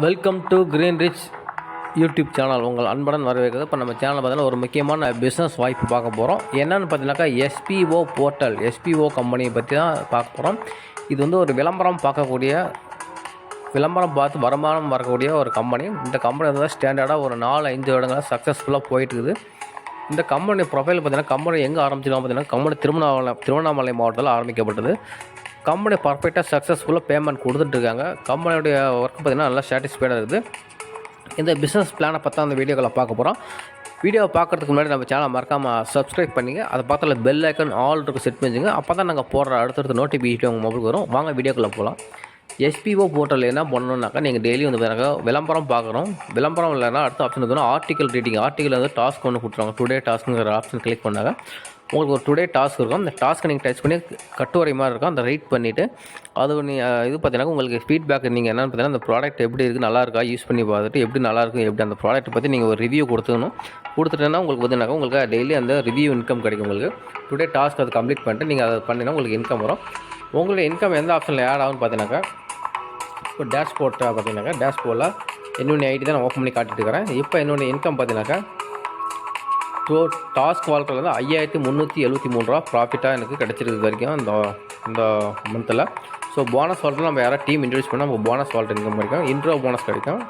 Welcome to green rich YouTube channel உங்கள் அன்புடன் வரவேற்கிறது. இப்போ நம்ம சேனலில் பார்த்தீங்கன்னா ஒரு முக்கியமான பிஸ்னஸ் வாய்ப்பு பார்க்க போகிறோம் என்னன்னு பார்த்தீங்கன்னாக்கா எஸ்பிஓ போர்ட்டல் எஸ்பிஓ கம்பெனியை பற்றி தான் பார்க்க போகிறோம் இது வந்து ஒரு விளம்பரம் பார்க்கக்கூடிய விளம்பரம் பார்த்து வருமானம் வரக்கூடிய ஒரு கம்பெனி இந்த கம்பெனி வந்து ஸ்டாண்டர்டாக ஒரு நாலு ஐந்து வருடங்களாக சக்ஸஸ்ஃபுல்லாக போயிட்டு இருக்குது இந்த கம்பெனி ப்ரொஃபைல் பார்த்தீங்கன்னா கம்பெனி எங்கே ஆரம்பிச்சிருக்கோம் பார்த்தீங்கன்னா கம்பெனி திருவண்ணாமலை திருவண்ணாமலை மாவட்டத்தில் ஆரம்பிக்கப்பட்டது. கம்பெனி பர்ஃபெக்டாக சக்ஸஸ்ஃபுல்லாக பேமெண்ட் கொடுத்துட்ருக்காங்க கம்பெனியுடைய ஒர்க் பார்த்தீங்கன்னா நல்லா சாட்டிஸ்ஃபைடாக இருக்குது. இந்த பிஸ்னஸ் பிளானை பார்த்தா அந்த வீடியோக்களை பார்க்க போகிறோம் வீடியோவை பார்க்குறதுக்கு முன்னாடி நம்ம சேனலை மறக்காமல் சப்ஸ்கிரைப் பண்ணிங்க. அதை பக்கத்தில் பெல் ஐக்கன் ஆல் இருக்கு செட் பண்ணிச்சுங்க அப்போ தான் நாங்கள் போடுற அடுத்தடுத்த நோட்டிஃபிகேஷன் உங்கள் மொபைலுக்கு வரும். வாங்க வீடியோக்குள்ளே போகலாம் எஸ்பிஓ போர்ட்டல் என்ன பண்ணணுன்னாக்கா நீங்கள் டெய்லி வந்து பாருங்க விளம்பரம் பார்க்குறோம் விளம்பரம் இல்லைன்னா அடுத்த ஆப்ஷன் வந்து ஆர்டிகல் ரீடிங் ஆர்டிக்கல் வந்து டாஸ்க் ஒன்று கொடுத்துருவாங்க. டுடே டாஸ்க்குங்கிற ஆப்ஷன் கிளிக் பண்ணாங்க உங்களுக்கு ஒரு டுடே டாஸ்க் இருக்கும். அந்த டாஸ்க்கை நீங்கள் டச் பண்ணி கட்டுரை மாதிரி இருக்கும். அந்த ரைட் பண்ணிவிட்டு அது நீ இது பார்த்தீங்கன்னா உங்களுக்கு ஃபீட்பேக் நீங்கள் என்னென்னு பார்த்தீங்கன்னா அந்த ப்ராடக்ட் எப்படி இருக்குது நல்லா இருக்கா யூஸ் பண்ணி பார்த்துட்டு எப்படி நல்லா இருக்கும் எப்படி அந்த ப்ராடக்ட் பற்றி நீங்கள் ஒரு ரிவ்யூ கொடுத்துக்கணும். கொடுத்துட்டேன்னா உங்களுக்கு பார்த்தீங்கன்னா உங்களுக்கு டெய்லி அந்த ரிவ்யூ இன்கம் கிடைக்கும் உங்களுக்கு. டுடே டாஸ்க் அது கம்ப்ளீட் பண்ணிட்டு நீங்கள் அதை பண்ணினா உங்களுக்கு இன்கம் வரும். உங்களுடைய இன்கம் எந்த ஆப்ஷனில் ஆட் ஆகும்னு பார்த்தீங்கன்னாக்கா இப்போ டேஷ்போர்ட் பார்த்தீங்கன்னாக்கா டேஷ்போர்டில் என்னுடைய ஐடி தான் நான் ஓப்பன் பண்ணி காட்டிட்டு இருக்கிறேன். இப்போ என்னுடைய இன்கம் பார்த்தீங்கன்னாக்கா டோ டாஸ்க் வாழ்க்கையில் வந்து ஐயாயிரத்தி முந்நூற்றி எழுபத்தி மூணு ரூபா ப்ராஃபிட்டாக எனக்கு கிடச்சிருக்கு வரைக்கும் அந்த இந்த மந்தில் ஸோ போனஸ் வால்ட்டில் நம்ம யாராவது டீம் இன்ட்ரடியூஸ் பண்ணால் நம்ம போனஸ் வால்ட் இன்கம் கிடைக்கும் இன்ட்ரோ போனஸ் கிடைக்கும்.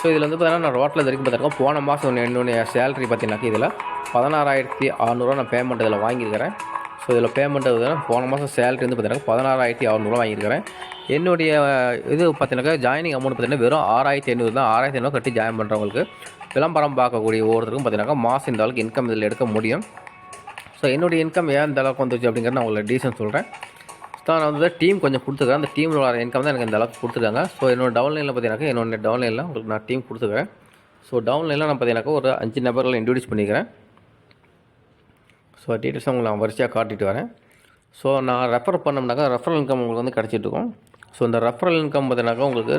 ஸோ இதில் வந்து பார்த்தீங்கன்னா நான் ரோட்டில் வரைக்கும் பார்த்துருக்கேன் போன மாதம் ஒன்று என்னுடைய சேலரி பார்த்தீங்கன்னாக்கா இதில் பதினாறாயிரத்தி அறநூறுவா நான் பேமெண்ட் இதில் வாங்கியிருக்கிறேன். ஸோ இதில் பேமெண்ட் போன மாதம் சேலரி வந்து பார்த்தீங்கன்னா பதினாறாயிரத்தி அறநூறுவா வாங்கியிருக்கிறேன். என்னுடைய இது பார்த்தீங்கன்னாக்கா ஜாயினிங் அமௌண்ட் பார்த்தீங்கன்னா வெறும் ஆறாயிரத்தி ஐநூறு தான். ஆறாயிரத்தி ஐநூறு கட்டி ஜாயின் பண்ணுறவங்களுக்கு விளம்பரம் பார்க்கக்கூடிய ஒவ்வொருத்தருக்கும் பார்த்தீங்கன்னா மாதம் இந்த அளவுக்கு இன்கம் இதில் எடுக்க முடியும். ஸோ என்னுடைய இன்கம் ஏன் இந்த அளவுக்கு வந்துச்சு அப்படிங்கிறத நான் உங்களுக்கு டீசன் சொல்கிறேன் ஸோ நான் வந்து டீம் கொஞ்சம் கொடுத்துருக்கேன். அந்த டீமில் வர இன்கம் தான் எனக்கு இந்த அளவுக்கு கொடுத்துருக்காங்க. ஸோ என்னோட டவுன்லைனில் பார்த்தீங்கன்னாக்கா என்னோட டவுன்லைனில் உங்களுக்கு நான் டீம் கொடுத்துக்கிறேன் ஸோ டவுன்லைனில் நான் பார்த்தீங்கன்னாக்கா ஒரு அஞ்சு நபர்களை இன்ட்ரடியூஸ் பண்ணிக்கிறேன். ஸோ டீட்டெயில்ஸ் உங்களுக்கு நான் வரிசையாக காட்டிட்டு வரேன். ஸோ நான் ரெஃபர் பண்ணோம்னாக்கா ரெஃபரல் இன்கம் உங்களுக்கு வந்து கிடச்சிட்டு இருக்கும். ஸோ இந்த ரெஃபரல் இன்கம் பார்த்தீங்கன்னாக்கா உங்களுக்கு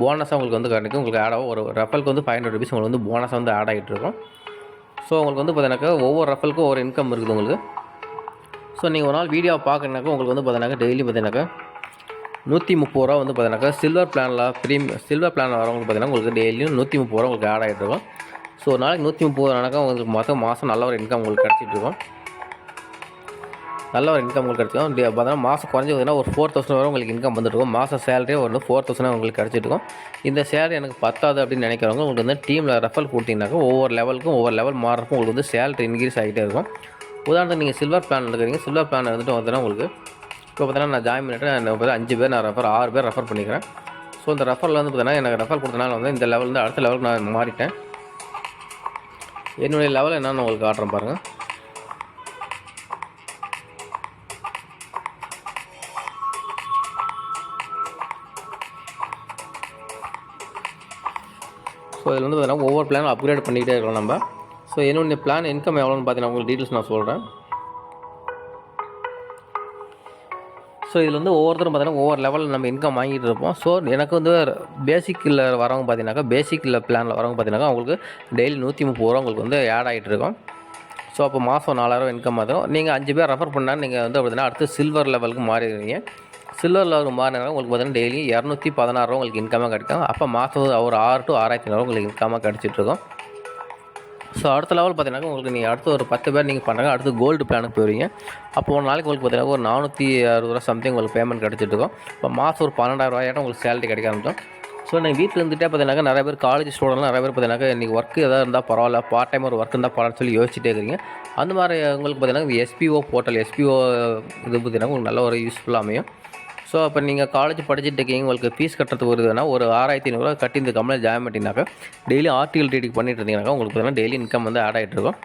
போனஸாக உங்களுக்கு வந்து கிடைக்கும் உங்களுக்கு ஆட் ஆகும். ஒரு ரெஃபலுக்கு வந்து ஃபைவ் ஹண்ட்ரட் ருபீஸ் உங்களுக்கு வந்து போனஸாக வந்து ஆட் ஆகிட்டு இருக்கும். ஸோ உங்களுக்கு வந்து பார்த்தீங்கன்னாக்கா ஒவ்வொரு ரெஃபலுக்கும் ஒவ்வொரு இன்கம் இருக்குது உங்களுக்கு. ஸோ நீங்கள் ஒரு நாள் வீடியோ பார்க்கணுனாக்கா உங்களுக்கு வந்து பார்த்தீங்கன்னாக்கா டெய்லி பார்த்தீங்கன்னாக்கா நூற்றி முப்பது ரூபா வந்து பார்த்தீங்கன்னாக்கா சில்வர் பிளானில் ப்ரீமியம் சில்வர் பிளான் வரவங்களுக்கு பார்த்தீங்கன்னா உங்களுக்கு டெய்லியும் நூற்றி முப்பது ரூபா உங்களுக்கு ஆட் ஆகிட்டு இருக்கும். ஸோ ஒரு நாளைக்கு நூற்றி முப்பது ரூபானாக்கா உங்களுக்கு மாதம் மாதம் நல்ல ஒரு இன்கம் உங்களுக்கு கிடச்சிட்டு இருக்கும். நல்ல ஒரு இன்கம் உங்களுக்கு கிடச்சிடும் டே பார்த்தீங்கன்னா மாதம் குறைஞ்சி பார்த்தீங்கன்னா ஒரு ஃபோர் தௌசண்ட் வரை உங்களுக்கு இன்கம் வந்துட்டுருக்கும். மாதம் சேலரியே ஒரு ஃபோர் தௌசண்ட் உங்களுக்கு கிடச்சிட்டுருக்கும். இந்த சேலரி எனக்கு பத்தாது அப்படின்னு நினைக்கிறவங்க உங்களுக்கு வந்து டீமில் ரெஃபல் கொடுத்தீங்கன்னாக்கா ஒவ்வொரு லெவலுக்கும் ஒவ்வொரு லெவல் மாறுறக்கும் உங்களுக்கு வந்து சேலரி இன்க்ரீஸ் ஆகிட்டே இருக்கும். உதாரணத்துக்கு நீங்கள் சில்வர் பிளான் இருக்கிறீங்க சில்வர் பிளான் வந்துட்டு பார்த்தீங்கன்னா உங்களுக்கு இப்போ பார்த்தீங்கன்னா நான் ஜாயின் பண்ணிவிட்டு நான் அஞ்சு பேர் நான் ரெஃபர் ஆறு பேர் ரெஃபர் பண்ணிக்கிறேன். ஸோ இந்த ரெஃபரில் வந்து பார்த்தீங்கன்னா எனக்கு ரெஃபர் கொடுத்தனால வந்து இந்த லெவலில் அடுத்த லெவலுக்கு நான் மாறிட்டேன். என்னுடைய லெவல் என்னென்னு உங்களுக்கு காட்டுறேன் பாருங்கள் ஸோ இதில் வந்து பார்த்தீங்கன்னா ஒவ்வொரு பிளான் அப்கிரேட் பண்ணிக்கிட்டே இருக்கோம் நம்ம. ஸோ என்னுடைய பிளான் இன்கம் எவ்வளோன்னு பார்த்தீங்கன்னா உங்களுக்கு டீட்டெயில்ஸ் நான் சொல்கிறேன் ஸோ இதில் வந்து ஒவ்வொருத்தரும் பார்த்தீங்கன்னா ஒவ்வொரு லெவலில் நம்ம இன்கம் வாங்கிட்டு இருப்போம். ஸோ எனக்கு வந்து பேசிக்கில் வரவங்க பார்த்தீங்கன்னாக்கா பேசிக்கில் பிளானில் வரவங்க பார்த்தீங்கன்னாக்கா உங்களுக்கு டெய்லி நூற்றி முப்பது ரூபா உங்களுக்கு வந்து ஆட் ஆகிட்டு இருக்கும். ஸோ அப்போ மாதம் நாலாயிரம் இன்கம் ஆகும் நீங்கள் அஞ்சு பேர் ரெஃபர் பண்ணால் நீங்கள் வந்து பார்த்தீங்கன்னா அடுத்து சில்வர் லெவலுக்கு மாறிடுவீங்க. சில்வர் லெவலுக்கு மாறினா உங்களுக்கு பார்த்தீங்கன்னா டெய்லி இரநூத்தி பதினாறு உங்களுக்கு இன்கமாக கிடைக்கும். அப்போ மாதம் ஒரு ஆறு டு ஆறாயிரத்தி ஐநூறுவா உங்களுக்கு இன்கமாக கிடச்சிட்ருக்கும் ஸோ அடுத்த லெவல் பார்த்தீங்கன்னா உங்களுக்கு நீங்கள் அடுத்து ஒரு பத்து பேர் நீங்கள் பண்ணுறாங்க அடுத்து கோல்டு பிளானுக்கு போயிருவீங்க. அப்போ ஒரு நாளைக்கு உங்களுக்கு பார்த்தீங்கன்னா ஒரு நானூற்றி அறுபது ரூபா சம்திங் உங்களுக்கு பேமெண்ட் கிடச்சிட்ருக்கும் இப்போ மாதம் ஒரு பன்னெண்டாயிரம் உங்களுக்கு சேலரி கிடைக்க ஆரம்பிச்சோம் ஸோ நீங்கள் வீட்டில் இருந்துகிட்டே பார்த்தீங்கன்னா நிறைய பேர் காலேஜ் ஸ்டூடெண்ட்லாம் நிறைய பேர் பார்த்தீங்கன்னா இன்றைக்கி ஒர்க் எதாவது இருந்தால் பரவாயில்ல பார்ட் டைம் ஒரு ஒர்க் இருந்தால் பரவாயில்ல சொல்லி யோசிச்சுட்டே இருக்கிறீங்க அந்த மாதிரி உங்களுக்கு பார்த்தீங்கன்னா எஸ்பிஓ போர்ட்டல் எஸ்பிஓ இது பார்த்தீங்கன்னா உங்களுக்கு நல்ல ஒரு யூஸ்ஃபுல்லாக அமையும். ஸோ அப்போ நீங்கள் காலேஜ் படிச்சுட்டு இருக்கீங்க உங்களுக்கு ஃபீஸ் கட்டுறதுக்கு வருதுன்னா ஒரு ஆறாயிரத்தி ஐநூறுரூவா கட்டி இந்த கம்பெனியில் ஜாயின் பண்ணிட்டீங்கனாக்கா டெய்லி ஆர்டிகல் ரீடிங் பண்ணிட்டு இருந்தீங்கன்னாக்கா உங்களுக்கு பார்த்தீங்கன்னா டெய்லி இன்கம் வந்து ஆட் ஆகிட்டு இருக்கும்.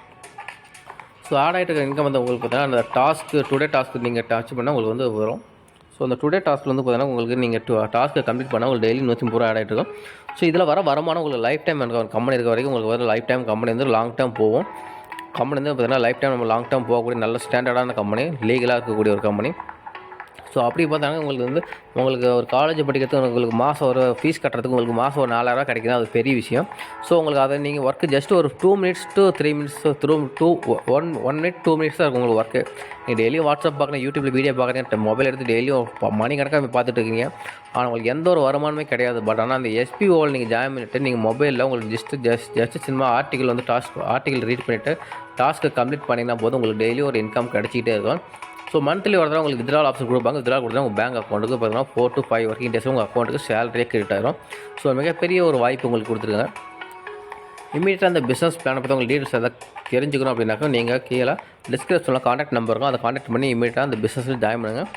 ஸோ ஆட் ஆகிட்டு இருக்க இன்கம் வந்து உங்களுக்கு பார்த்தீங்கன்னா அந்த டாஸ்க்கு டுடே டாஸ்க்கு நீங்கள் டச் பண்ணால் உங்களுக்கு வந்து வரும். ஸோ அந்த டுடே டாஸ்க்கில் வந்து பார்த்தீங்கன்னா உங்களுக்கு நீங்கள் டாஸ்க்கை கம்ப்ளீட் பண்ணால் உங்களுக்கு டெய்லி நூற்றி முப்பது ரூபா ஆட் ஆகிட்டு இருக்கும். ஸோ இதில் வர வருமானம் உங்களுக்கு லைஃப் டைம் எனக்கு கம்பெனி இருக்க வரைக்கும் உங்களுக்கு வந்து லைஃப் டைம் கம்பெனி வந்து லாங் டேர்ம் போகும். கம்பெனி வந்து பார்த்தீங்கன்னா லைஃப் டைம் நம்ம லாங் டேர்ம் போகக்கூடிய நல்ல ஸ்டாண்டர்டான கம்பெனி லீகலாக இருக்கக்கூடிய ஒரு கம்பெனி ஸோ அப்படி பார்த்தாங்க உங்களுக்கு வந்து உங்களுக்கு ஒரு காலேஜ் படிக்கிறதுக்கு உங்களுக்கு மாதம் ஒரு ஃபீஸ் கட்டுறதுக்கு உங்களுக்கு மாதம் ஒரு நாலாயிரரூவா கிடைக்குது. அது பெரிய விஷயம். ஸோ உங்களுக்கு அதை நீங்கள் ஒர்க்கு ஜஸ்ட் ஒரு two minutes to three minutes through two one one minute two minutes தான் இருக்கும் உங்களுக்கு ஒர்க்கு நீங்கள் டெய்லியும் வாட்ஸ்அப் பார்க்குறேன் யூடியூப்பில் வீடியோ பார்க்குறீங்க மொபைல் எடுத்து டெய்லியும் மணி கணக்காக பார்த்துட்டு இருக்கீங்க. ஆனால் உங்களுக்கு எந்த ஒரு வருமானமே கிடையாது. பட் ஆனால் அந்த எஸ்பிஓவில் நீங்கள் ஜாயின் பண்ணிவிட்டு நீங்கள் மொபைலில் உங்களுக்கு just just just cinema article வந்து டாஸ்க் ஆர்டிக்கல் ரீட் பண்ணிவிட்டு டாஸ்க்கை கம்ப்ளீட் பண்ணிங்கன்னா போதும். உங்களுக்கு டெய்லியும் ஒரு இன்கம் கிடச்சிக்கிட்டே இருக்கும். ஸோ மந்த்லி ஒரு தடவை உங்களுக்கு வித்ரால் ஆப்ஷன் கொடுப்பாங்க. வித்ரால் கொடுத்தா உங்கள் பேங்க் அக்கௌண்ட்டுக்கு பார்த்தீங்கன்னா four to five working days உங்கள் அக்கௌண்ட்டுக்கு சேலரியே கிரெடிட் ஆகிடும் ஸோ மிகப்பெரிய ஒரு வாய்ப்பு உங்களுக்கு கொடுத்துருக்காங்க இமீடியட்டாக அந்த பிஸ்னஸ் பிளானை பற்றி உங்களுக்கு டீட்டெயில்ஸ் எதாவது தெரிஞ்சுக்கணும் அப்படின்னாக்கா நீங்கள் கீழே டிஸ்கிரிப்ஷனில் காண்டாக்ட் நம்பர் இருக்கும். அதை காண்டாக்ட் பண்ணி இமீடியட்டாக அந்த பிஸ்னஸில் ஜாயின் பண்ணுங்கள்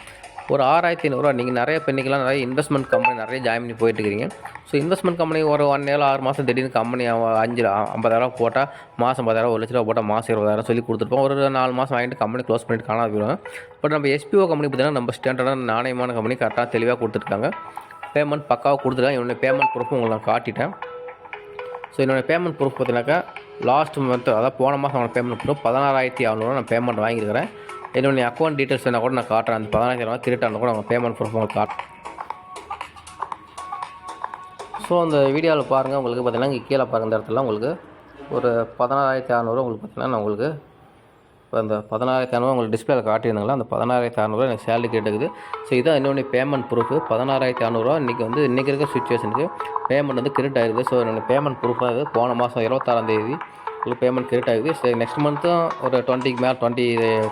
ஒரு ஆறாயிரத்தி ஐநூறுரூவா நீங்கள் நிறைய பெண்ணிக்கெலாம் நிறைய இன்வெஸ்ட்மெண்ட் கம்பெனி நிறைய ஜாயின் பண்ணி போயிட்டு இருக்கிறீங்க ஸோ இன்வெஸ்ட்மெண்ட் கம்பெனி ஒரு ஒன் ஏழு ஆறு மாதம் திடீர்னு கம்பெனி அஞ்சு ஐம்பதாயிரம் போட்டால் மாதம் பத்தாயிரம் ஒரு லட்ச ரூபா போட்டால் மாதம் இருபதாயிரம் சொல்லி கொடுத்துருப்போம். ஒரு நாலு மாதம் வாங்கிட்டு கம்பெனி க்ளோஸ் பண்ணிட்டு காணாது போயிடும் பட் நம்ம எஸ்பிஓ கம்பெனி பார்த்தீங்கன்னா நம்ம ஸ்டாண்டர்டான நாணயமான கம்பெனி கரெக்டாக தெளிவாக கொடுத்துருக்காங்க. பேமெண்ட் பக்காவாக கொடுத்துருக்காங்க. என்னுடைய பேமெண்ட் ப்ரூஃப் உங்களுக்கு நான் காட்டிட்டேன். ஸோ என்னோடய பேமெண்ட் ப்ரூஃப் பார்த்தீங்கன்னாக்கா லாஸ்ட் மந்த் அதாவது போன மாதம் அவனோட பேமெண்ட் ப்ரூஃப் பதினாறாயிரத்தி அறநூறுவா நான் பேமெண்ட் வாங்கியிருக்கிறேன். என்னுடைய அக்கௌண்ட் டீட்டெயில்ஸ் வேணால் கூட நான் காட்டுறேன். அந்த பதினாயிரம் ரூபா கிரெடிட் கூட அவங்க பேமெண்ட் ப்ரூஃப் உங்களுக்கு காட்டுறேன் ஸோ அந்த வீடியோவில் பாருங்கள் உங்களுக்கு பார்த்தீங்கன்னா இங்கே கீழே பாருங்க இந்த இடத்துல உங்களுக்கு ஒரு பதினாறாயிரத்தி அறநூறுவா உங்களுக்கு பார்த்தீங்கன்னா நான் உங்களுக்கு இப்போ அந்த பதினாயிரத்தி அறநூறு உங்களுக்கு டிஸ்பிளேல காட்டியிருந்தாங்களா? அந்த பதினாறாயிரத்தி அறநூறுவா எனக்கு சேலரி கேட்டுக்குது. ஸோ இதான் என்னுடைய பேமெண்ட் ப்ரூஃப் பதினாறாயிரத்தி அறநூறுவா இன்றைக்கி வந்து இன்றைக்கி இருக்க சுச்சுவேஷனுக்கு பேமெண்ட் வந்து கிரெடிட் ஆகிருது ஸோ என்னோடய பேமெண்ட் ப்ரூஃபாக போன மாதம் இருபத்தாறாந்தேதி உங்களுக்கு பேமெண்ட் கிரெடிட் ஆகுது. சரி நெக்ஸ்ட் மந்த்தும் ஒரு டுவெண்ட்டிக்கு மேலே டுவெண்ட்டி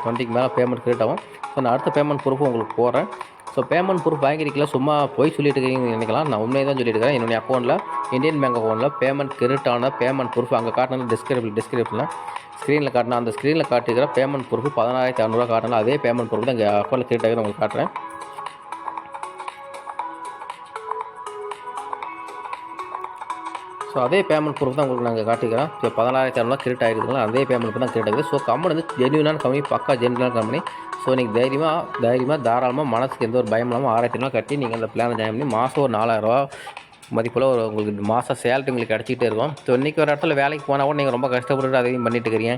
டுவெண்ட்டிக்கு மேலே பேமெண்ட் கிரெடிட் ஆகும். ஸோ நான் அடுத்த பேமெண்ட் ப்ரூஃப் உங்களுக்கு போடுறேன். ஸோ பேமெண்ட் ப்ரூஃப் வாங்கிருக்கல சும்மா போய் சொல்லிட்டு இருக்கீங்கன்னு நினைக்கலாம். நான் உண்மையை தான் சொல்லிட்டு இருக்கேன் என்னுடைய அக்கௌண்ட்டில் இந்தியன் பேங்க் அக்கௌண்ட்டில் பேமெண்ட் கிரெடிட் ஆன பேமெண்ட் ப்ரூஃப் அங்கே காட்டினது டிஸ்கிரிப்ஷன் டிஸ்கிரிப்ஷனில் ஸ்க்ரீனில் காட்டினா அந்த ஸ்க்ரீனில் காட்டிக்கிற பேமெண்ட் ப்ரூஃப் பதினாயிரத்தி அறநூறுவா காட்டினா அதே பேமெண்ட் ப்ரூஃப் தான் எங்கள் அக்கௌண்ட்டில் கிரெடிட் ஆகுது. உங்களுக்கு காட்டுறேன். ஸோ அதே பேமெண்ட் ப்ரூஃப் தான் உங்களுக்கு நாங்கள் காட்டிக்கிறோம். ஸோ பதினாயிரத்தி அறநூறுவா கிரெடிட் ஆகிருக்குங்களா அதே பேமெண்ட் தான் கிரெடிட் ஆகுது. ஸோ கம்பெனி வந்து ஜென்யூனான கம்பெனி பக்கா ஜென்யூனான கம்பெனி ஸோ நீங்கள் தைரியமாக தைரியமாக தாராளமாக மனசுக்கு எந்த ஒரு பயம் இல்லாமல் ஆறாயிரத்தி ரூபா கட்டி நீங்கள் அந்த பிளான் ஜாயின் பண்ணி மாதம் ஒரு நாலாயிரரூவா மதிப்பில் ஒரு உங்களுக்கு மாதம் சேலரி உங்களுக்கு கிடச்சிக்கிட்டே இருக்கும். ஸோ இன்றைக்கி ஒரு இடத்துல வேலைக்கு போனால் கூட நீங்கள் ரொம்ப கஷ்டப்பட்டு அதையும் பண்ணிட்டு இருக்கிறீங்க.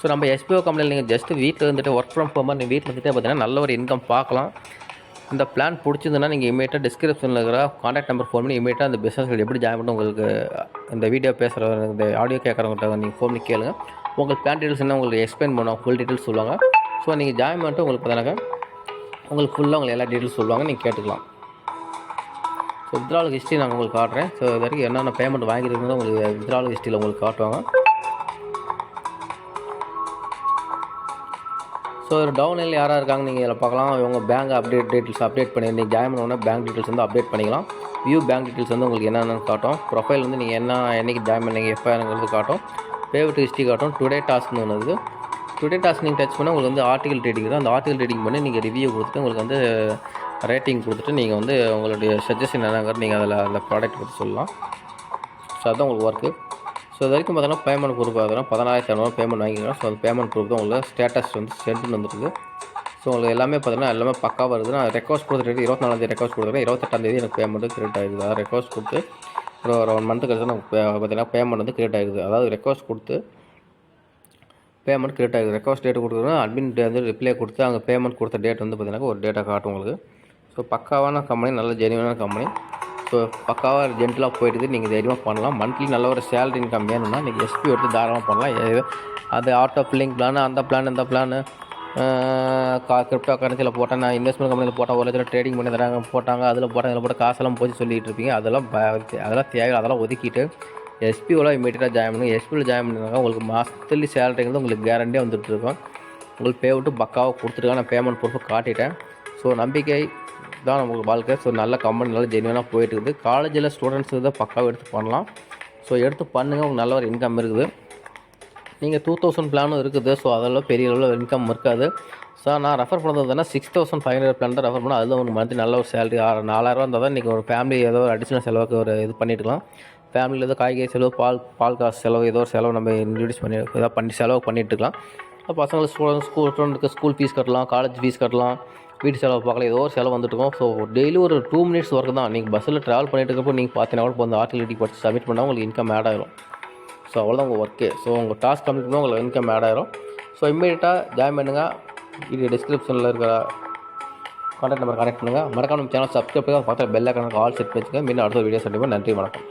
ஸோ நம்ம எஸ்பிஓ கம்பெனியில் நீங்கள் ஜஸ்ட்டு வீட்டில் இருந்துட்டு ஒர்க் ஃப்ரம் ஹோம் நீங்கள் வீட்டில் இருந்துட்டு பார்த்தீங்கன்னா நல்ல ஒரு இன்கம் பார்க்கலாம். இந்த பிளான் பிடிச்சிருந்துன்னா நீங்கள் இமீடியட்டாக டிஸ்கிரிப்ஷனில் இருக்கிற காண்டாக்ட் நம்பர் ஃபோன் பண்ணி இமீடியட்டாக அந்த பிஸ்னஸ்கள் எப்படி ஜாயின் பண்ணி உங்களுக்கு இந்த வீடியோ பேசுகிற இந்த ஆடியோ கேட்குறவங்கள்ட்ட நீங்கள் ஃபோன் பண்ணி கேளுங்க. உங்களுக்கு பிளான் டீட்டெயில்ஸ் என்ன உங்களுக்கு எக்ஸ்பிளைன் பண்ணுவாங்க ஃபுல் டீட்டெயில்ஸ் சொல்லுவாங்க. ஸோ நீங்கள் ஜாயின் பண்ணிட்டு உங்களுக்கு பார்த்தீங்கன்னா உங்களுக்கு ஃபுல்லாக உங்களுக்கு எல்லா டீட்டெயில்ஸ் சொல்லுவாங்க. நீங்கள் கேட்டுக்கலாம். ஸோ வித்ரால் ஹிஸ்ட்ரி நான் உங்களுக்கு காட்டுறேன். ஸோ இது வரைக்கும் என்னென்ன பேமெண்ட் வாங்கியிருந்தோ உங்களுக்கு வித்ரால் ஹிஸ்ட்ரியில் உங்களுக்கு காட்டுவாங்க. ஸோ டவுன்லைனில் டவுனில் யாராக இருக்காங்க நீங்கள் இதில் பார்க்கலாம். இவங்க பேங்க் அப்டேட் டீட்டெயில்ஸ் அப்டேட் பண்ணி நீங்கள் ஜாயின் பண்ண பேங்க் டீட்டெயில்ஸ் வந்து அப்டேட் பண்ணிக்கலாம். வியூ பேங்க் டீட்டெயில்ஸ் வந்து உங்களுக்கு என்னென்னு காட்டும். ப்ரொஃபைல் வந்து நீங்கள் என்ன என்னைக்கு ஜாயின் பண்ணீங்க எஃப்ஐஆருங்கிறது காட்டும். பேமெண்ட் ஹிஸ்ட்ரி காட்டும். டுடே டாஸ்க்னு ஒன்று டுடே டாஸ்க் நீங்கள் டச் பண்ணால் உங்களுக்கு வந்து ஆர்டிகல் ரீடிங் தான் அந்த ஆர்டிகல் ரீடிங் பண்ணி நீங்கள் ரிவ்யூ கொடுத்துட்டு உங்களுக்கு வந்து ரேட்டிங் கொடுத்துட்டு நீங்கள் வந்து உங்களுடைய சஜஷன் என்னங்கிறது நீங்கள் அதில் அந்த ப்ராடக்ட் பற்றி சொல்லலாம். ஸோ அதுதான் உங்களுக்கு ஒர்க்கு ஸோ இது வரைக்கும் பார்த்தீங்கன்னா பேமெண்ட் ப்ரூஃப் பார்த்தீங்கன்னா பதினாயிரத்தி இரநூறு பேமெண்ட் வாங்கிக்கலாம் ஸோ அந்த பேமெண்ட் ப்ரூஃப் தான் உங்களுக்கு ஸ்டேட்டஸ் வந்து சென்ட்னு வந்துருக்கு ஸோ உங்களுக்கு எல்லாமே பார்த்தீங்கன்னா எல்லாமே பக்காவாக வருது. நான் ரெக்வஸ்ட் கொடுத்துட்டு இருபத்தி நாலாந்தேதி ரெக்வஸ்ட் கொடுத்துருக்கேன் இருபத்தெட்டாந்தேதி எனக்கு பேமெண்ட் கிரியேட் ஆகிடுது அதாவது ரெக்வஸ்ட் கொடுத்து ஒரு ஒரு ஒன் மந்த்து கழிச்சு எனக்கு பார்த்தீங்கன்னா பேமெண்ட் வந்து கிரியேட் ஆகிடுது அதாவது ரெக்வஸ்ட் கொடுத்து பேமெண்ட் கிரியேட் ஆகுது ரெக்வஸ்ட் டேட் கொடுக்குறோம் அட்மின் வந்து ரிப்ளை கொடுத்து அங்கே பேமெண்ட் கொடுத்த டேட் வந்து பார்த்தீங்கன்னா ஒரு டேட்டா காட்டும் உங்களுக்கு. ஸோ பக்காவான கம்பெனி நல்ல ஜெனியூனான கம்பெனி ஸோ பக்காவாக ஜென்டலாக போயிடுது. நீங்கள் தைரியமாக பண்ணலாம். மந்த்லி நல்ல ஒரு சேலரி இன்கம் வேணும்னா நீங்கள் எஸ்பி எடுத்து தாராளமாக பண்ணலாம். அது ஆட்டோ பில்லிங் பிளான் அந்த பிளான் இந்த பிளான் கா கிரிப்டோ கரன்சியில் போட்டேன் நான் இன்வெஸ்ட்மெண்ட் கம்பெனியில் போட்டேன் ஒரு லட்சம் ட்ரேடிங் பண்ணி தராங்க போட்டாங்க அதில் போட்டாங்க இதில் போட்டு காசெல்லாம் போச்சு சொல்லிகிட்டு இருப்பீங்க. அதெல்லாம் ப- அதெல்லாம் தேவை அதெல்லாம் ஒதுக்கிட்டு எஸ்பிஓவில் இமீடியட்டாக ஜாயின் பண்ணுங்க. எஸ்பியில் ஜாயின் பண்ணிருந்தாங்க உங்களுக்கு மாதத்துலி சேலரிங்கிறது உங்களுக்கு கேரண்டியாக வந்துட்டுருக்கும் உங்களுக்கு பே விட்டு பக்காவாக கொடுத்துருக்காங்க நான் பேமெண்ட் ப்ரூஃப் காட்டிட்டேன். ஸோ நம்பிக்கை தான் நம்மளுக்கு வாழ்க்கை. ஸோ நல்ல கம்பெனி நல்ல ஜென்யூனாக போயிட்டு இருக்குது காலேஜில் ஸ்டூடெண்ட்ஸ் தான் பக்காவாக எடுத்து பண்ணலாம். ஸோ எடுத்து பண்ணுங்கள் உங்களுக்கு நல்ல ஒரு இன்கம் இருக்குது. நீங்கள் டூ தௌசண்ட் பிளானும் இருக்குது. ஸோ அதெல்லாம் பெரிய அளவில் இன்கம் இருக்காது. ஸோ நான் refer பண்ணதுன்னா six thousand five hundred plan தான் ரெஃபர் பண்ணால் அதில் உங்களுக்கு மந்த்லி நல்ல ஒரு சேலரி ஆறு நாலாயிரம் இருந்தால் தான் இன்றைக்கி ஒரு ஃபேமிலி ஏதோ ஒரு அடிஷ்னல் செலவுக்கு ஒரு இது பண்ணிட்டுக்கலாம். ஃபேமிலியில் ஏதோ காய்கறி செலவு பால் பால் காசு செலவு ஏதோ ஒரு செலவு நம்ம இன்ட்ரடியூஸ் பண்ணி ஏதாவது பண்ணி செலவு பண்ணிட்டுருக்கலாம். பசங்களுக்கு ஸ்கூல் ஸ்கூல் ஸ்டூடெண்ட்டுக்கு ஸ்கூல் ஃபீஸ் கட்டலாம் காலேஜ் ஃபீஸ் கட்டலாம். வீட்டு செலவு பார்க்கல. ஏதோ ஒரு செலவு வந்துட்டு இருக்கும். ஸோ டெய்லி ஒரு டூ மினிட்ஸ் ஒர்க் தான். நீங்கள் பஸ்ஸில் ட்ராவல் பண்ணிட்டு இருக்கப்போ நீங்கள் பார்த்தீங்கன்னா கூட இப்போ அந்த ஆர்டிலிட்டி படித்து சப்மிட் பண்ணால் உங்களுக்கு இன்கம் ஆட் ஆயிரும். ஸோ அவ்வளோதான் உங்கள் ஒர்க்கு ஸோ உங்கள் டாஸ்க் கம்ப்ளீட் பண்ணால் உங்களுக்கு இன்கம் ஆட் ஆயிரும். ஸோ இம்மீடியட்டாக ஜாயின் பண்ணுங்கள் இது டிஸ்கிரிப்ஷனில் இருக்கிற கான்டாக்ட் நம்பர் கனெக்ட் பண்ணுங்கள் மறக்காம நம்ம சேனல் சப்ஸ்கிரைப் பண்ணி பார்த்தா பெல் கணக்கு ஆல் செட் வச்சுக்கோங்க மீண்டும் அடுத்த வீடியோ சந்திப்போம். நன்றி வணக்கம்.